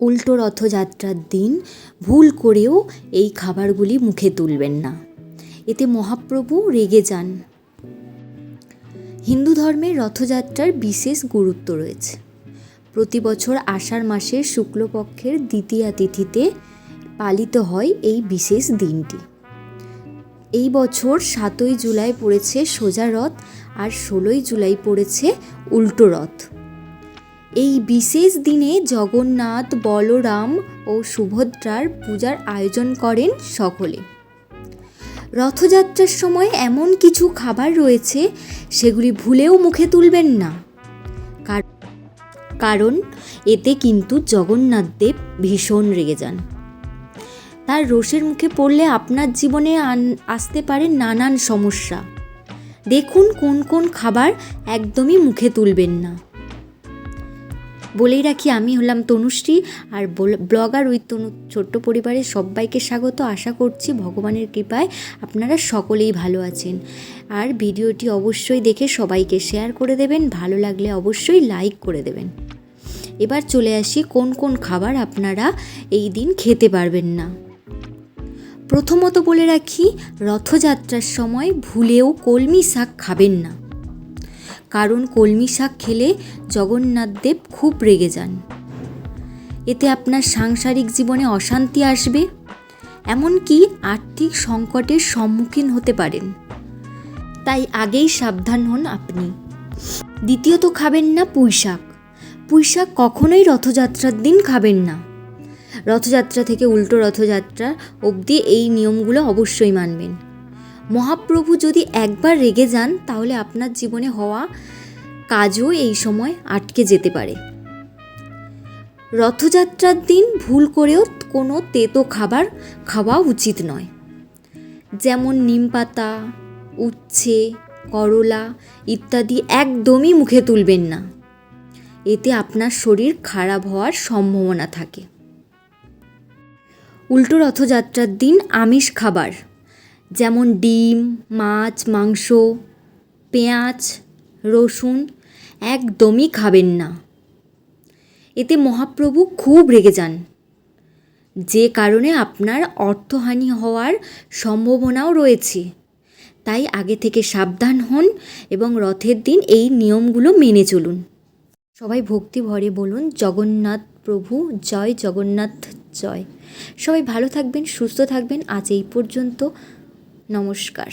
উল্টো রথযাত্রার দিন ভুল করেও এই খাবারগুলি মুখে তুলবেন না। এতে মহাপ্রভু রেগে যান। হিন্দু ধর্মের রথযাত্রার বিশেষ গুরুত্ব রয়েছে। প্রতি বছর আষাঢ় মাসের শুক্লপক্ষের দ্বিতীয়া তিথিতে পালিত হয় এই বিশেষ দিনটি। এই বছর সাতই জুলাই পড়েছে সোজা রথ আর ষোলোই জুলাই পড়েছে উল্টো রথ। এই বিশেষ দিনে জগন্নাথ, বলরাম ও সুভদ্রার পূজার আয়োজন করেন সকলে। রথযাত্রার সময় এমন কিছু খাবার রয়েছে, সেগুলি ভুলেও মুখে তুলবেন না। কার- কারণ, এতে কিন্তু জগন্নাথ দেব ভীষণ রেগে যান। তার রোষের মুখে পড়লে আপনার জীবনে আসতে পারে নানান সমস্যা। দেখুন কোন কোন খাবার একদমই মুখে তুলবেন না। বলেই রাখি, আমি হলাম তনুশ্রী আর বল- ব্লগার উইথ তনু, ছোট্ট পরিবারের সবাইকে স্বাগত। আশা করছি ভগবানের কৃপায় আপনারা সকলেই ভালো আছেন। আর ভিডিওটি অবশ্যই দেখে সবাইকে শেয়ার করে দেবেন, ভালো লাগলে অবশ্যই লাইক করে দেবেন। এবার চলে আসি, কোন কোন খাবার আপনারা এই দিন খেতে পারবেন না? প্রথমত বলে রাখি, রথযাত্রার সময় ভুলেও কলমি শাক খাবেন না। কারণ কলমি শাক খেলে জগন্নাথদেব খুব রেগে যান। এতে আপনার সাংসারিক জীবনে অশান্তি আসবে, এমনকি আর্থিক সংকটের সম্মুখীন হতে পারেন। তাই আগেই সাবধান হন আপনি। দ্বিতীয়ত খাবেন না পুঁই শাক। পুঁই শাক কখনোই রথযাত্রার দিন খাবেন না। রথযাত্রা থেকে উল্টো রথযাত্রা অবধি এই নিয়মগুলো অবশ্যই মানবেন। মহাপ্রভু যদি একবার রেগে যান, তাহলে আপনার জীবনে হওয়া কাজও এই সময় আটকে যেতে পারে। রথযাত্রার দিন ভুল করেও কোনো তেতো খাবার খাওয়া উচিত নয়। যেমন নিম পাতা, উচ্ছে, করলা ইত্যাদি একদমই মুখে তুলবেন না। এতে আপনার শরীর খারাপ হওয়ার সম্ভাবনা থাকে। উল্টো রথযাত্রার দিন আমিষ খাবার যেমন ডিম, মাছ, মাংস, পেঁয়াজ, রসুন একদমই খাবেন না। এতে মহাপ্রভু খুব রেগে যান। যে কারণে আপনার অর্থহানি হওয়ার সম্ভাবনাও রয়েছে। তাই আগে থেকে সাবধান হন এবং রথের দিন এই নিয়মগুলো মেনে চলুন। সবাই ভক্তি ভরে বলুন, জগন্নাথ প্রভু, জয় জগন্নাথ, জয়। সবাই ভালো থাকবেন, সুস্থ থাকবেন। আজ এই পর্যন্ত। নমস্কার।